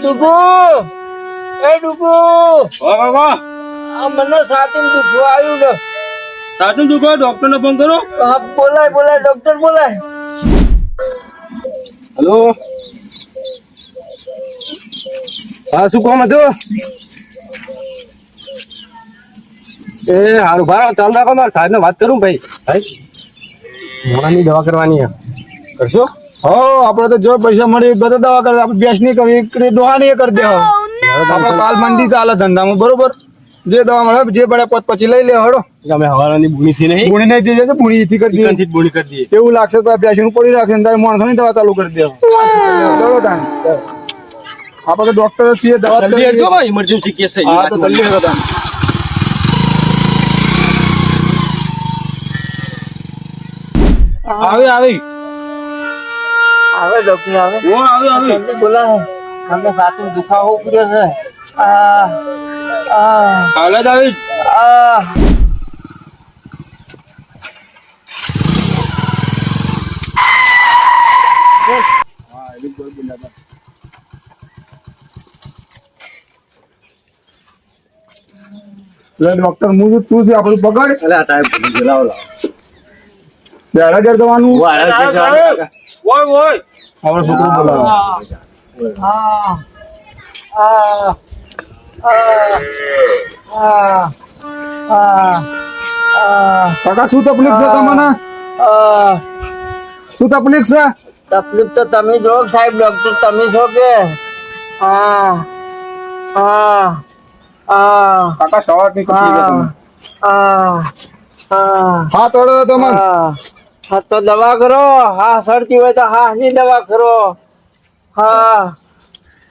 ડુગુ એ ડુગુ આ મને સાતીમ દુખવું આવ્યું ને. સાચું તું ડોક્ટર ને ફોન કરો. હા બોલાય બોલાય ડોક્ટર બોલાય. હેલો. હા શું કામ હતું? એ હારું ભાર ચાલ રાખો મારે સાહેબ ને વાત કરું ભાઈ. ભાઈ મોડાની દવા કરવાની છે. કરશો? હો આપણે તો જો પૈસા મળી બધા દવા કરે આપણે બેસ નહીં કરવી નહીં કરી દે આપણે કાલ મંદી ચાલે ધંધામાં બરોબર? જે દવા મળે જે પડે પોત પછી લઈ લે હડો અમે હવારાની બુણી થી નહીં? પૂણી નહીં થઈ જાય પૂણી થી કરી દે ચિકનથી જ બુણી કરી દઈએ. એવું લાગશે તો પેશન પડી રાખે તારે માણસો ની દવા ચાલુ કરી દે. ચલો તાન આપણે તો ડોક્ટર છીએ દવા જલ્દી કરીએ. ભાઈ ઇમરજન્સી કેસ છે હા તો જલ્દી હટો તાન. આવી આવી. આવે ડોક્ટર આવે. ઓ આવે આવે. બોલાય મને સાતીમ દુખાવો ઉપડ્યો છે. આ આ. જ આવી. આ. લે ડોક્ટર હું તું છે આપણું પકડ સાહેબ. બેડા ઘેર જવાનું. ઓય ઓય. આપણો છોકરો બોલાવો. આ આ આ આ આ કાકા શું તકલીફ છે તમને? આ શું તકલીફ છે? તકલીફ તો તમે જો સાહેબ ડોક્ટર તમે છો કે? હા. હા. હા. કાકા સવારની હા. હા. હા. વડે તમને. હા તો દવા કરો. હા સરતી હોય તો હા ની દવા કરો. હા.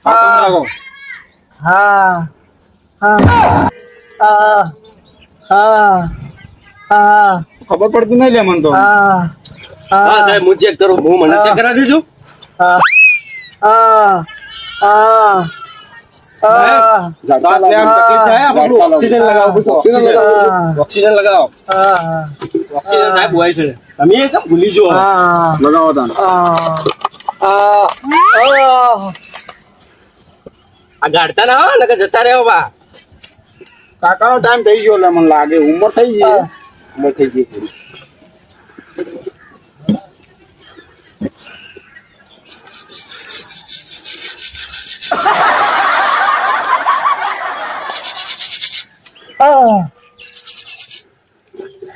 હા હા. હા. હા. હા. હા. ખબર પડતી નહીં લે મને તો. હા. હા. સાહેબ હું ચેક કરું. હું મને ચેક કરાવી દેજો. હા. હા. હા. થાય? આપણે ઓક્સિજન લગાવો પછી. ઓક્સિજન હા. ઓક્સિજન લગાવો. હા ઓક્સિજન સાહેબ હોય છે. તમે એ ભૂલી જો હા. લગાવો તાન આ ગાડતા ના હો નકર જતા રહ્યો બા. કાકાનો ટાઈમ થઈ ગયો લે મને લાગે. ઉંમર થઈ ગઈ. ઉંમર થઈ ગઈ.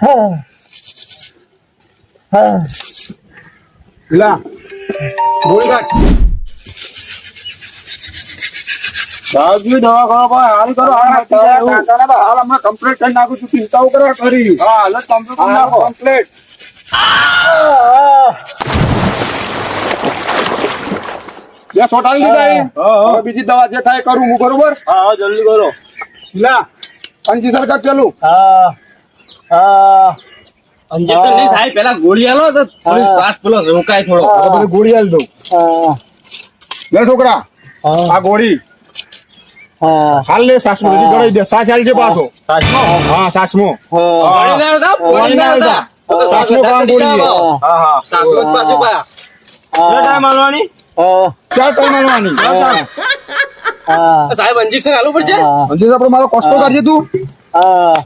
હા હા લા ગોળી કાઢ સાહેબની દવા કરો ભાઈ હાલ કરો હાલ કાકાને તો હાલ હમણાં કમ્પ્લીટ કરી નાખું છું ચિંતાઓ કરવા કરી હા હાલ જ કમ્પ્લીટ કરી નાખો કમ્પ્લીટ બે સોટાડી દીધા એ. હવે બીજી દવા જે થાય કરું હું બરોબર હા હા જલ્દી કરો લા પંચી સરકાર ચાલુ હા ઇન્જેક્શન નહીં સાહેબ પેલા ગોળી આલો તો થોડી શ્વાસ પેલો રોકાય થોડો. બધી ગોળી આલી દઉં. હા. લે છોકરા આ ગોળી. હાલ લે સાસમાં બધી ગળાઈ દે. સાસ હાલ છે પાછો હા સાસમો. પાણી ના આવતા, પાણી ના આવતા. તો તો શ્વાસ સાસમો કામ ગોળી હા હા. શ્વાસમાં જ પા. ટાઈમ હાલવાની? હા. ટાઈમ આલવાની સાહેબ ઇન્જેક્શન આલવું પડશે? હજી આપણે મારો કોસ્ટો કાઢજે તું. હા.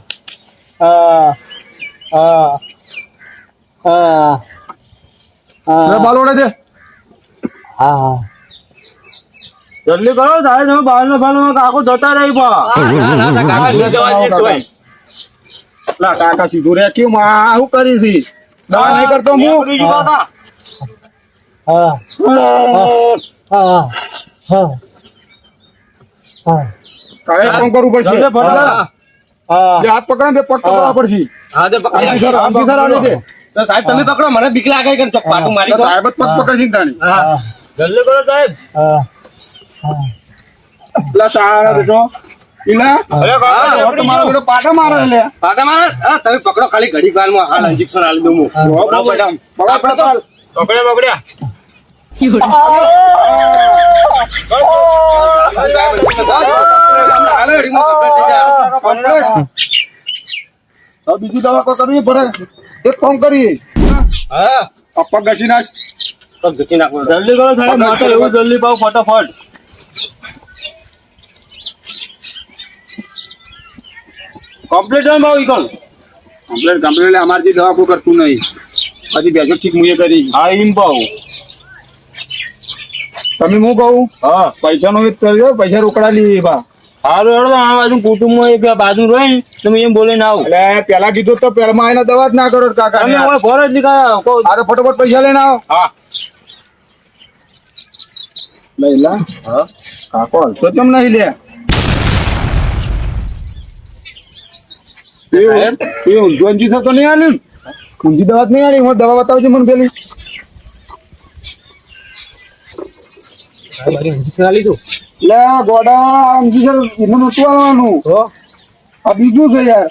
બાલ ઓળે છે. હા જલ્દી કરો સાહેબ તમે બાલ નો બાલ કાકો જતા રહી પા ના, કાકા સીધું રે. કેમ આ શું કરી છી? દવા નહીં કરતો હું? હા. હા. હા હા. કાંઈ કામ કરવું પડશે. હાથ પકડો ને પગ પકડવા પડશે. હા, તે પકડી. આમથી સર આમથી સર આલી દે. તો સાહેબ તમે પકડો મને બીક લાગે કે ચોક પાટું મારી દો. સાહેબ પગ પકડશે ચિંતાની હા. જલ્દી કરો સાહેબ. હા. લા સારા ઈલા અરે મારો. બેટો પાટા મારે લે. પાટા મારે? તમે પકડો ખાલી ઘડી વારમાં હાલ ઇન્જેક્શન આલી દઉં હું. બરાબર પકડ પકડ. પકડ્યા પકડ્યા. બીજું દવા કો કરવી પડે એક કામ કરીએ હા પગ ઘસી નાખ પગ ઘસી નાખો જલ્દી કરો સાહેબ માથે એવું જલ્દી પાવ ફટાફટ કમ્પ્લીટ હોય ભાવ ઈકોન કમ્પ્લીટ કમ્પ્લીટ અમારી દવા કોઈ કરતું નહીં પછી બેસો ઠીક મુએ કરી હા એમ ભાવ તમે હું કહું? હા. પૈસાનો એક કરજો પૈસા રોકડા લઈએ બા. હારું હેડો આ બાજુ કુટુંબમાં એક બાજુ રહી તમે એમ બોલીને આવો. એટલે પેલા કીધું તો પેલા માં આવીને દવા જ ના કરો કાકા તમે હવે ઘર જ નીકળ્યા કહો અરે ફટોફટ પૈસા લઈને આવો. હા. લઈ લા હા. કાકો હલશો કેમ નહીં લે? એ ઊંધું અંજી થતો તો નહીં આલ્યું ને? ઊંધી દવા જ નહીં આલી? હું દવા બતાવજો મને પેલી. લે ગોડા અંજી એનું નતું આવવાનું. આ બીજું છે યાર.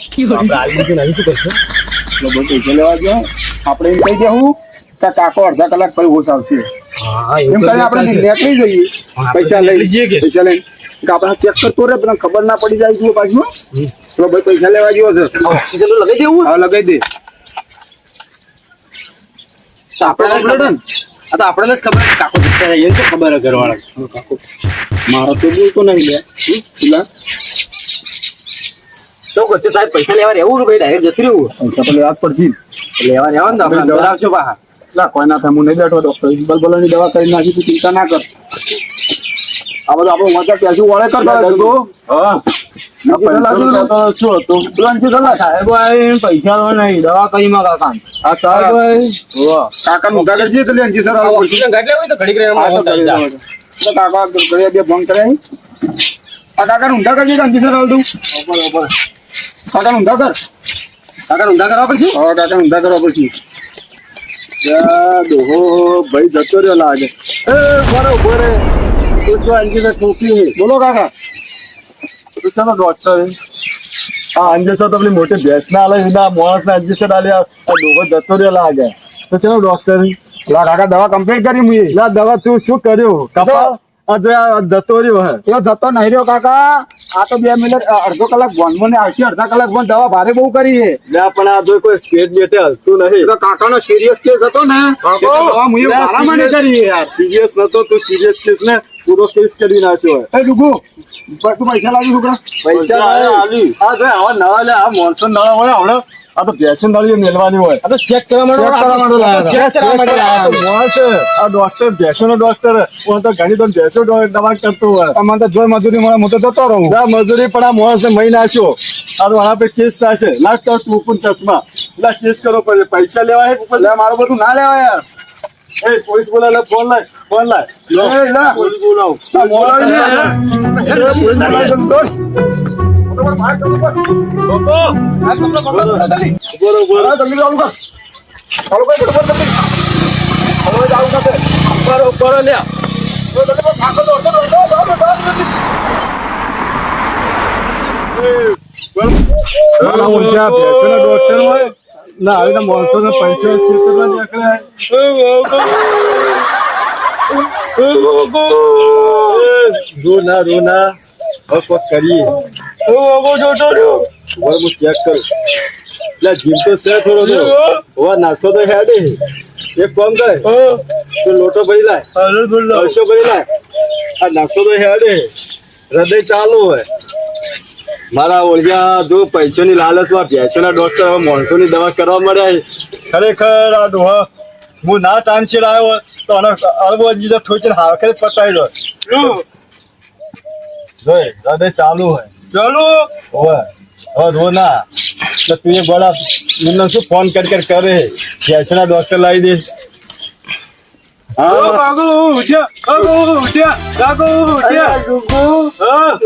એટલે પૈસા લેવા ગયો. આપણે એમ કહી દેવું કે કાકો અડધા કલાક પછી હોશ આવશે. એમ કરીને આપણે નીકળી જઈએ. પૈસા લઈ જઈએ કે? પૈસા લઈ આપણે ચેક કરતો રે પણ ખબર ના પડી જાય છે પાછું. તો ભાઈ પૈસા લેવા જેવો છે. ઓક્સિજન લગાવી દેવું? હા લગાઈ દે. આપણે ને? આ તો આપણને જ ખબર છે કાકો રહે, એને તો ખબર ઘરવાળા મારો તો બોલતો નહીં લે પેલા તો વચ્ચે સાહેબ પૈસા લેવા રહેવું કે ભાઈ? ડાયરેક્ટ જતી રહેવું પૈસા તો લેવા જ પડશે. લેવા રહેવાનું તો આપણે દોડાવશો બહાર ના કોઈ ના થાય હું નહીં બેઠો ડોક્ટર ઇકબાલ બોલાની દવા કરી નાખી તું ચિંતા ના કર. આ બધું આપણો વાંચા પેસું વળે કરતા હા. કાકા તો તો તો. તો ઊંધા કરજે અંજી સર આવતું? કાકા ઊંધા કર. કાકા ઊંધા કરવા પછી? હા કાકા ઊંધા કરવા પછી. યા દોહો ભાઈ જતો રહ્યો લાગે. એ બરોબર તું જો અંજી ને બોલો કાકા. ચાલો ડોક્ટર આ અંજેસર તમને મોટી ભેંસ ના આલે ના માણસ ના અંજેસર આલ્યા આ ડોગો જતો રહ્યો લાગે. તો ચાલો ડોક્ટર લા કાકા દવા કમ્પ્લીટ કરી મુએ લા દવા તું શું કર્યું? કપા આ જતો રહ્યો હે. એ જતો નહીં રહ્યો કાકા. આ તો બે મિનિટ અડધો કલાક ભણવો ને આવશે અડધા કલાક ભણ દવા ભારે બહુ કરી લે પણ આ જો કોઈ સ્ટેજ બેઠે હલતું નહીં. તો કાકાનો સિરિયસ કેસ હતો ને. દવા મુએ ભારા માટે કરી યાર સિરિયસ નતો તું સિરિયસ કેસ ને પૂરો કેસ કરી નાખ્યો હે. એ ડુગુ બ- તું પૈસા લાવી છોકરા. પૈસા આલી. નહીં. આ આવા નવા લે આ મોનસૂન નવા હોય હમણાં આ તો ભેંસું નળીઓ મેલવાની હોય. આ તો ચેક કરવા માટે Check કરવા માટે લાયા. હતા. ચેક કરવા માટે લાયા. હતા. માણસ છે. આ ડોક્ટર ભેંસોનો ડોક્ટર હું તો ઘણી તો ભેંસો દવા દવા કરતો હોય. અમારે તો જોઈ મજૂરી મળે હું તો જતો રહું. આ મજૂરી પણ આ મોસ મહી નાખ્યો. આ તો આના પર કેસ થાય છે લાખ તો પણ ચશ્મા. એટલે કેસ કરો પડે. પૈસા લેવા હે? મારું બધું ના લેવાય. યાર એ પોલીસ બોલાવે ફોન લાય. ફોન લાય એ લા. બોલાવ ના. હવે તો પૈસા રો ના રો ના હવે કોક કરીએ બરાબર હું ચેક કરું. એટલે જીમ તો છે થોડો તો. હવે નાસ્તો તો હેડે એક કામ કર. તો લોટો ભરી લાય. અડસો ભરી લાય. આ નાસ્તો તો હેડે હૃદય ચાલુ હોય. મારા ઓળિયા જો પૈસાની લાલચમાં ભેંસોના ડોક્ટર હવે માણસોની દવા કરવા મળ્યા ખરેખર આ ડોહા હું ના ટાઈમ છે આવ્યો તો આનો અળવો જીજો ઠોકીને હાખરે પટાઈ દો જોઈ હૃદય ચાલુ હોય. ચાલો? હોય. હવે રો ના તું એ એમને શું ફોન કરી કરી કરે? ભેંસોના ડોક્ટર લાવી દે. હા કાકો ઉઠ્યા. કાકો ઉઠ્યા. કાકો ઉઠ્યા. હા?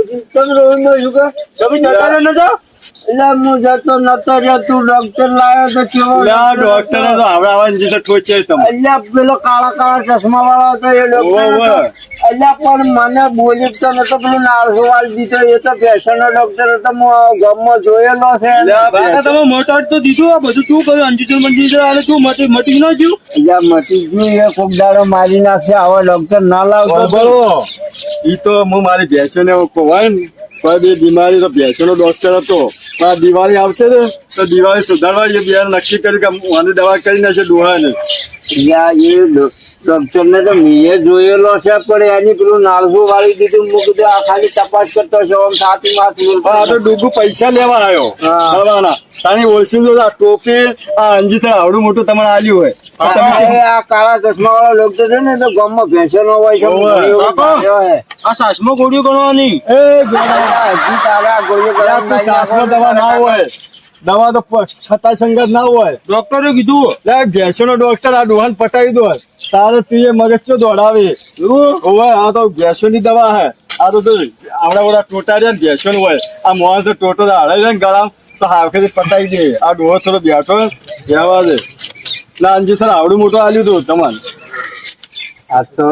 તમે જતા રહ્યા નતા એટલે હું જતો નતો રહ્યો તું ડોક્ટર લાવ્યો તો કેવો એટલે ડોક્ટર તો આવડા આવવાની જીજો ઠોચે તમે એટલે પેલો કાળા કાળા ચશ્મા વાળો હતો એ ડોક્ટર ઓવે. પણ મને બોલી તો નતો પેલું નાળસો વાળી દીધો એ તો ફેશન ડોક્ટર હતો ગામમાં જોયેલો છે. ભેંસો- તમે મોટા તો દીધું. આ બધું તું કર્યું. આલે તું મટી મટી ન જ્યું એટલે મટી ગયું એ કોક દાડો મારી નાખશે આવા ડોક્ટર ના લાવતો એ ઈ તો હું મારી ભેંસોને ને ને. કોઈ બી બીમારી તો ભેંસોનો ડોક્ટર હતો. પણ આ દિવાળી આવશે ને, તો દિવાળી સુધારવા એ બિયારણ નક્કી કર્યું કે આની દવા કરી નાખશે ડોહાને એ ડોક્ટર ને તો મેં જોયેલો છે પણ એની પેલું નાળસું વાળી દીધું મૂકી કીધું આ ખાલી તપાસ કરતો છે આમ છાતી માથું આ તો ડૂગુ પૈસા લેવા આવ્યો હા. તારી ઓળખી જો આ ટોપી આ અંજી સર આવડું મોટું તમારે આલ્યું હોય આ આ કાળા ચશ્મા વાળો ડોક્ટર છે ને તો ગામમાં ભેંસનો હોય છે. આ સાસમો ગોળીઓ ગણવાની. એ તારા ગોળીઓ દવા ના હોય. દવા તો છતાં સંગત ના હોય. ડોક્ટરે કીધું. લે ભેંસોનો ડોક્ટર આ ડોહાન પટાવી દો. તારે તું એ મગજ ચો દોડાવે ઓવે આ તો ભેંસોની દવા હે. આ તો તું આવડા આવડા ટોટા રહ્યા ને ભેંસોનું હોય. આ મોહન તો ટોટો તો હાડે છે ને ગળા તો હાવખેથી પટાવી દે. આ ડોહો થોડો બેઠો બેવા દે. ના અંજી સર આવડું મોટું આલ્યું તું તમને આ તો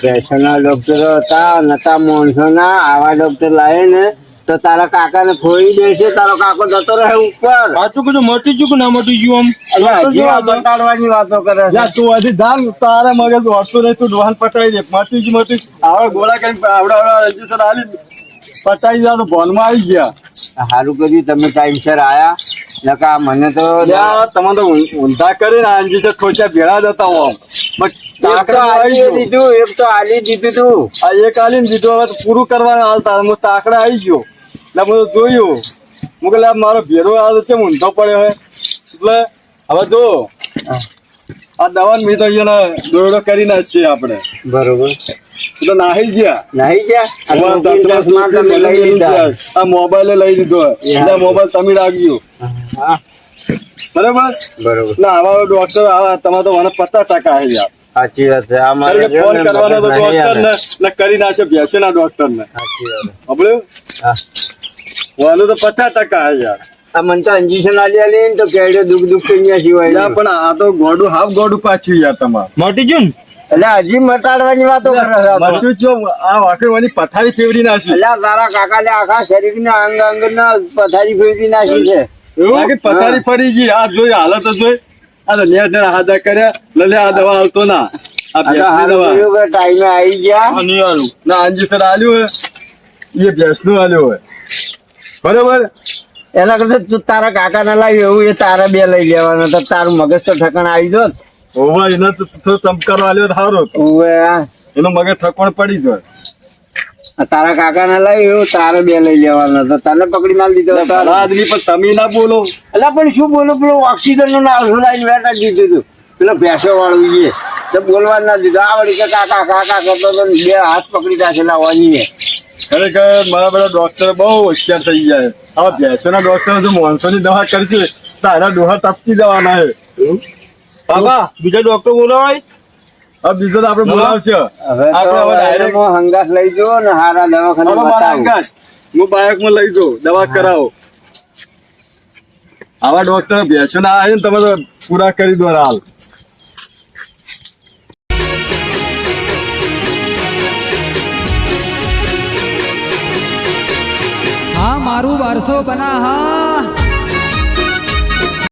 ભેંસોના ડોક્ટરો હતા નતા માણસોના આવા ડોક્ટર લાવે ને. તો તારા કાકાને ખોઈ દેશે તારો કાકો જતો રહે ઉપર. પાછું કીધું મટી ગયું કે ના મટી ગયું આમ? બતાડવાની વાતો કરે છે. તું હજી ધાન તારા મગજ દોડતું નહીં તું ડોહાન પટાવી દે. મટી જ મટી આવડા ગોળા કઈ આવડા આવડા અંજી સર આલી પટાઈ જા તો ભોનમાં આવી ગયા. સારું કર્યું તમે ટાઈમસર આયા. નકા મને તો તમે તો ઊંધા કરીને આ અંજી સર ઠોચા ભેળા જતા હોમ આલી દીધું એક તો આલી દીધું તું. આ એક આલીને દીધું હવે પૂરું કરવાનું હાલતા હું તાકડા આવી ગયો. એટલે મેં જોયું હું કે મારો ભેરો આ છે ઊંધો પડ્યો હે એટલે હવે જો આ દવા મેં તો અહીંયા દોરડો કરી નાખીએ આપણે. બરોબર. તો નાહી ગયા. નાહી ગયા? આ મોબાઈલે લઈ લીધો. એટલે મોબાઈલ તમે રાખ્યો બરોબર? બરોબર. ના આવા ડોક્ટર આવા તમારે તો મને પચાસ ટકા આવી ગયા સાચી વાત છે. આ મારે કારણ કે જો ફોન કરવાનો તો ડોક્ટર ને કરી નાખે ના ડોક્ટર ને. સાચી વાત હા. વાલો તો પચાસ ટકા આવે યાર. આ મને તો ઇન્જેક્શન આલી આલી તો કેડે દુઃખ દુખ થઈ ગયા સિવાય. યાર પણ આ તો ગોડું હાફ ગોડું પાછું યાર તમારે. મોટી જુન એટલે હજી મટાડવાની વાતો કરે છે. મચ્યું છો આ વાકડવાની પથારી ફેવડી નાખી. એટલે તારા કાકા ને આખા શરીર ને અંગ અંગ ના પથારી ફેવડી નાખી છે. બાકી પથારી ફરી ગઈ. આ જોઈ હાલત તો જોઈ. આ નેટ ને હાથા કર્યા. લલે આ દવા હાલતો ના. આ હારું દવા. ટાઈમે આવી ગયા. ના અંજી સર આલ્યું હોય. એ ભેંસનું આલ્યું હોય. બરોબર? એના કરતા તું તારા કાકા ને લાવી એવું એ તારા બે લઈ લેવાના. તો તારું મગજ તો ઠકાણ આવી જોત. હોવા એને તો ચમકારો આલ્યો તો સારો ઓવે એનો મગજ ઠકણ પડી જાય આ તારા કાકા ને લાવી એવું તારે બે લઈ લેવાના. તો તને પકડી ના લીધો આદમી પણ તમે ના બોલો. એટલે પણ શું બોલો? પેલું ઓક્સિજનનું નાળું લાઈને બેઠા દીધું હતું પેલો ભેંસો વાળું એ તો બોલવા ના દીધું. આ વળી કે કાકા કાકા કરતો તો બે હાથ પકડી રાખેલા વાંચીને ખરેખર મારા બધા ડોક્ટર બહુ હોશિયાર થઈ જાય આવા ભેંસોના ડોક્ટર જો માણસો ની દવા કરશે તારા ડોહા તપતી દેવાના છે. બાબા બીજા ડોક્ટર બોલાવાય? હવે બીજો તો આપણે બોલાવશે. હવે આપણે હવે direct- હંગાસ લઈ જો ને હારા દવાખાના મારા બતાવો. હું બાઇકમાં લઈ જાઉં દવા કરાવો. આવા ડોક્ટર ભેંસો ના આવે ને તમે તો પૂરા કરી દો હાલ મારું વારસો બના હા